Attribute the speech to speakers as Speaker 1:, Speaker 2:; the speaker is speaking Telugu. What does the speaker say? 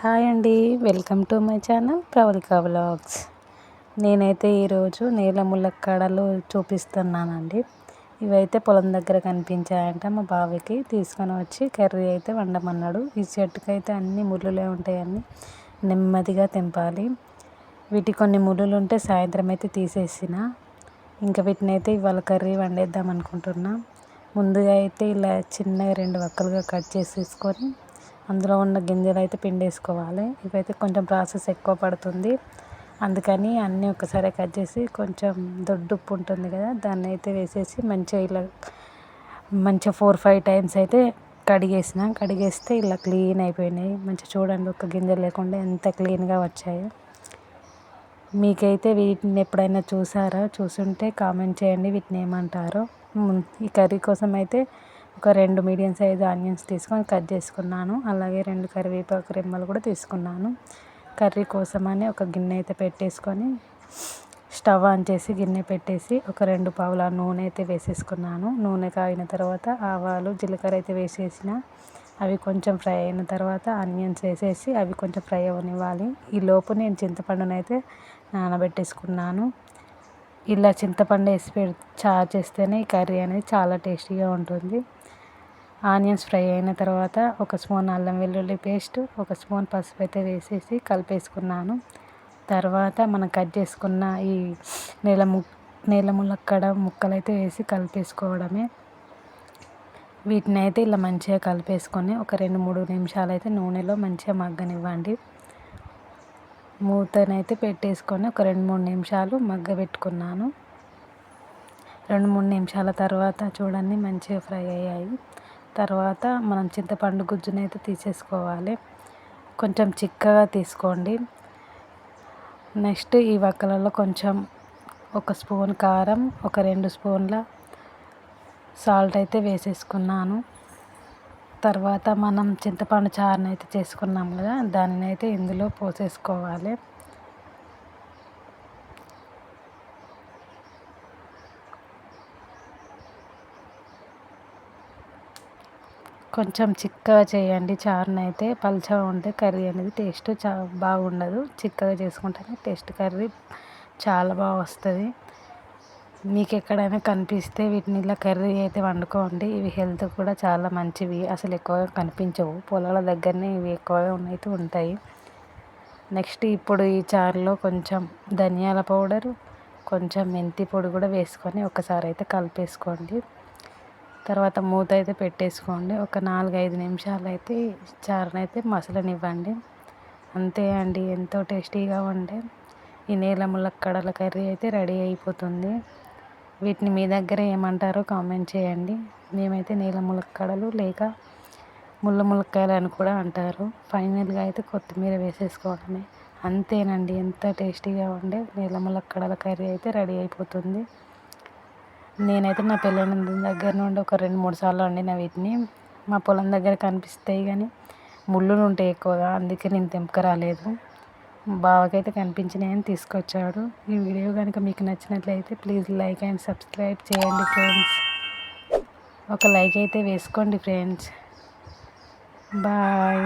Speaker 1: హాయ్ అండి. Welcome to my channel Pravalika vlogs. నేనైతే ఈరోజు నీల ములక్కాడలు చూపిస్తున్నానండి. ఇవైతే పొలం దగ్గర కనిపించాయంట మా బావికి. తీసుకొని వచ్చి కర్రీ అయితే వండమన్నాడు. ఈ చెట్టుకి అయితే అన్ని ముళ్ళులే ఉంటాయని నెమ్మదిగా తెంపాలి. వీటి కొన్ని ముళ్ళులు ఉంటే సాయంత్రం అయితే తీసేసిన. ఇంకా వీటిని అయితే ఇవాళ కర్రీ వండేద్దాం అనుకుంటున్నా. ముందుగా అయితే ఇలా చిన్నగా రెండు వక్కలుగా కట్ చేసేసుకొని అందులో ఉన్న గింజలు అయితే పిండేసుకోవాలి. ఇవైతే కొంచెం ప్రాసెస్ ఎక్కువ పడుతుంది. అందుకని అన్నీ ఒకసారి కట్ చేసి కొంచెం దొడ్డుప్పు ఉంటుంది కదా దాన్ని అయితే వేసేసి మంచిగా ఇలా మంచిగా ఫోర్ ఫైవ్ టైమ్స్ అయితే కడిగేసిన. కడిగేస్తే ఇలా క్లీన్ అయిపోయినాయి. మంచిగా చూడండి ఒక గింజ లేకుండా ఎంత క్లీన్గా వచ్చాయో. మీకైతే వీటిని ఎప్పుడైనా చూసారా? చూసుంటే కామెంట్ చేయండి. వీటిని ఏమంటారో. ఈ కర్రీ కోసం అయితే ఒక రెండు మీడియం సైజ్ ఆనియన్స్ తీసుకొని కట్ చేసుకున్నాను. అలాగే రెండు కరివేపాకు రెమ్మలు కూడా తీసుకున్నాను. కర్రీ కోసమని ఒక గిన్నె అయితే పెట్టేసుకొని స్టవ్ ఆన్ చేసి గిన్నె పెట్టేసి ఒక రెండు పావుల నూనె అయితే వేసేసుకున్నాను. నూనె కాగిన తర్వాత ఆవాలు జీలకర్ర అయితే వేసేసిన. అవి కొంచెం ఫ్రై అయిన తర్వాత ఆనియన్స్ వేసేసి అవి కొంచెం ఫ్రై అవ్వనివ్వాలి. ఈ లోపు నేను చింతపండునైతే నానబెట్టేసుకున్నాను. ఇలా చింతపండు వేసి పె చారు చేస్తేనే ఈ కర్రీ అనేది చాలా టేస్టీగా ఉంటుంది. ఆనియన్స్ ఫ్రై అయిన తర్వాత ఒక స్పూన్ అల్లం వెల్లుల్లి పేస్ట్ ఒక స్పూన్ పసుపు అయితే వేసేసి కలిపేసుకున్నాను. తర్వాత మనం కట్ చేసుకున్న ఈ నేల ము నేల ములక్కడ ముక్కలు అయితే వేసి కలిపేసుకోవడమే. వీటిని అయితే ఇలా మంచిగా కలిపేసుకొని ఒక రెండు మూడు నిమిషాలు అయితే నూనెలో మంచిగా మగ్గనివ్వండి. మూతనైతే పెట్టేసుకొని ఒక రెండు మూడు నిమిషాలు మగ్గ పెట్టుకున్నాను. రెండు మూడు నిమిషాల తర్వాత చూడండి మంచిగా ఫ్రై అయ్యాయి. తర్వాత మనం చింతపండు గుజ్జునైతే అయితే తీసేసుకోవాలి. కొంచెం చిక్కగా తీసుకోండి. నెక్స్ట్ ఈ వక్కలలో కొంచెం ఒక స్పూన్ కారం ఒక రెండు స్పూన్ల సాల్ట్ అయితే వేసేసుకున్నాను. తర్వాత మనం చింతపండు చారుని అయితే చేసుకున్నాం కదా దానిని అయితే ఇందులో పోసేసుకోవాలి. కొంచెం చిక్కగా చేయండి చారుని అయితే పలుచగా ఉంటే కర్రీ అనేది టేస్ట్ చా బాగుండదు. చిక్కగా చేసుకుంటేనే టేస్ట్ కర్రీ చాలా బాగా వస్తుంది. మీకు ఎక్కడైనా కనిపిస్తే వీటిని ఇలా కర్రీ అయితే వండుకోండి. ఇవి హెల్త్ కూడా చాలా మంచివి. అసలు ఎక్కువగా కనిపించవు. పొలాల దగ్గరనే ఇవి ఎక్కువగా అయితే ఉంటాయి. నెక్స్ట్ ఇప్పుడు ఈ చారులో కొంచెం ధనియాల పౌడరు కొంచెం మెంతి పొడి కూడా వేసుకొని ఒకసారి అయితే కలిపేసుకోండి. తర్వాత మూత అయితే పెట్టేసుకోండి. ఒక నాలుగైదు నిమిషాలు అయితే చారుని అయితే మసలనివ్వండి. అంతే అండి. ఎంతో టేస్టీగా ఉండే. ఈ నేల ములక్కడల కర్రీ అయితే రెడీ అయిపోతుంది. వీటిని మీ దగ్గర ఏమంటారో కామెంట్ చేయండి. మేమైతే నీల ములక్కడలు లేక ముళ్ళ ములక్కాయలు అని కూడా అంటారు. ఫైనల్గా అయితే కొత్తిమీర వేసేసుకోవడమే. అంతేనండి ఎంత టేస్టీగా ఉండే నీల ములక్కడల కర్రీ అయితే రెడీ అయిపోతుంది. నేనైతే నా పిల్లలందరి దగ్గర నుండి ఒక రెండు మూడు సార్లు వండిన వీటిని. మా పొలం దగ్గర కనిపిస్తాయి కానీ ముళ్ళులు ఉంటాయి ఎక్కువగా అందుకే నేను తెంపకరాలేదు బావకైతే కనిపించినాయని తీసుకొచ్చాడు. ఈ వీడియో కనుక మీకు నచ్చినట్లయితే ప్లీజ్ లైక్ అండ్ సబ్స్క్రైబ్ చేయండి ఫ్రెండ్స్. ఒక లైక్ అయితే వేసుకోండి ఫ్రెండ్స్. బాయ్.